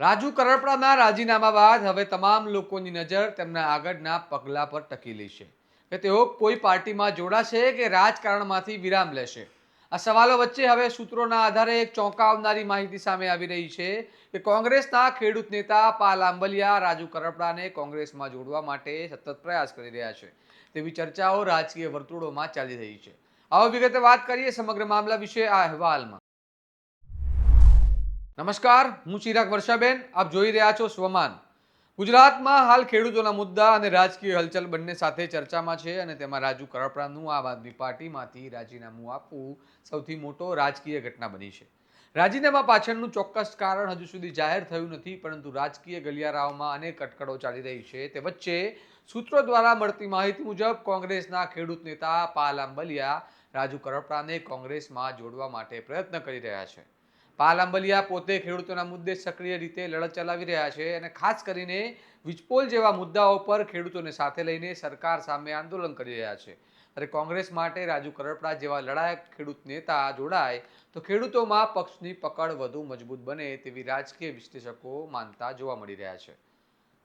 રાજુ કરપડાના રાજીનામા બાદ હવે તમામ લોકોની નજર તેમના આગળના પગલા પર ટકેલી છે કે તેઓ કોઈ પાર્ટીમાં જોડાશે કે રાજકારણમાંથી વિરામ લેશે? આ સવાલો વચ્ચે હવે સૂત્રોના આધારે એક ચોંકાવનારી માહિતી સામે આવી રહી છે કે કોંગ્રેસના ખેડૂત નેતા પાલ આંબલિયા રાજુ કરપડાને કોંગ્રેસમાં જોડવા માટે સતત પ્રયાસ કરી રહ્યા છે. તેવી ચર્ચાઓ રાજકીય વર્તુળોમાં ચાલી રહી છે. આવો વિગતે વાત કરીએ સમગ્ર મામલા વિશે આ અહેવાલમાં. નમસ્કાર, હું ચિરાગ વર્ષાબેન, આપ જોઈ રહ્યા છો સ્વમાન. ગુજરાતમાં હાલ ખેડૂતોના મુદ્દા અને રાજકીય હલચલ બંને સાથે ચર્ચામાં છે અને તેમાં રાજુ કરપડાનું, આમ આદમી પાર્ટીમાંથી રાજીનામું આપવું સૌથી મોટો રાજકીય ઘટના બની છે. રાજીનામા પાછળનું ચોક્કસ કારણ હજુ સુધી જાહેર થયું નથી, પરંતુ રાજકીય ગલિયારાઓમાં અનેક અટકળો ચાલી રહી છે. તે વચ્ચે સૂત્રો દ્વારા મળતી માહિતી મુજબ, કોંગ્રેસના ખેડૂત નેતા પાલ આંબલિયા રાજુ કરપડાને કોંગ્રેસમાં જોડવા માટે પ્રયત્ન કરી રહ્યા છે. પાલ આંબલિયા પોતે ખેડૂતોના મુદ્દે સક્રિય રીતે લડત ચલાવી રહ્યા છે અને ખાસ કરીને વીજપોલ જેવા મુદ્દાઓ પર ખેડૂતોને સાથે લઈને સરકાર સામે આંદોલન કરી રહ્યા છે. ત્યારે કોંગ્રેસ માટે રાજુ કરપડા જેવા લડાયક ખેડૂત નેતા જોડાય તો ખેડૂતોમાં પક્ષની પકડ વધુ મજબૂત બને તેવી રાજકીય વિશ્લેષકો માનતા જોવા મળી રહ્યા છે.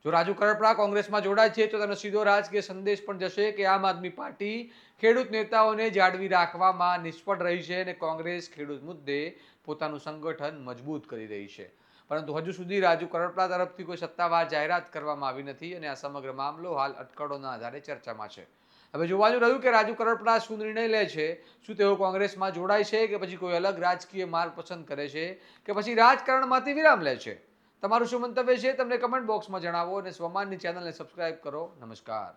જો રાજુ કરપડા કોંગ્રેસમાં જોડાય છે, તો તેનો સીધો રાજકીય સંદેશ પણ જશે કે આમ આદમી પાર્ટી ખેડૂત નેતાઓને જાળવી રાખવામાં નિષ્ફળ રહી છે અને કોંગ્રેસ ખેડૂત મુદ્દે પોતાનું સંગઠન મજબૂત કરી રહી છે. પરંતુ હજુ સુધી રાજુ કરપડા તરફથી કોઈ સત્તાવાર જાહેરાત કરવામાં આવી નથી અને આ સમગ્ર મામલો હાલ અટકળોના આધારે ચર્ચામાં છે. હવે જોવાનું રહ્યું કે રાજુ કરપડા શું નિર્ણય લે છે, શું તેઓ કોંગ્રેસમાં જોડાય છે કે પછી કોઈ અલગ રાજકીય માર્ગ પસંદ કરે છે, કે પછી રાજકારણમાંથી વિરામ લે છે? તમારું શું મંતવ્ય છે તમને કમેન્ટ બોક્સમાં જણાવો અને સ્વમાનની ચેનલને સબસ્ક્રાઈબ કરો. નમસ્કાર.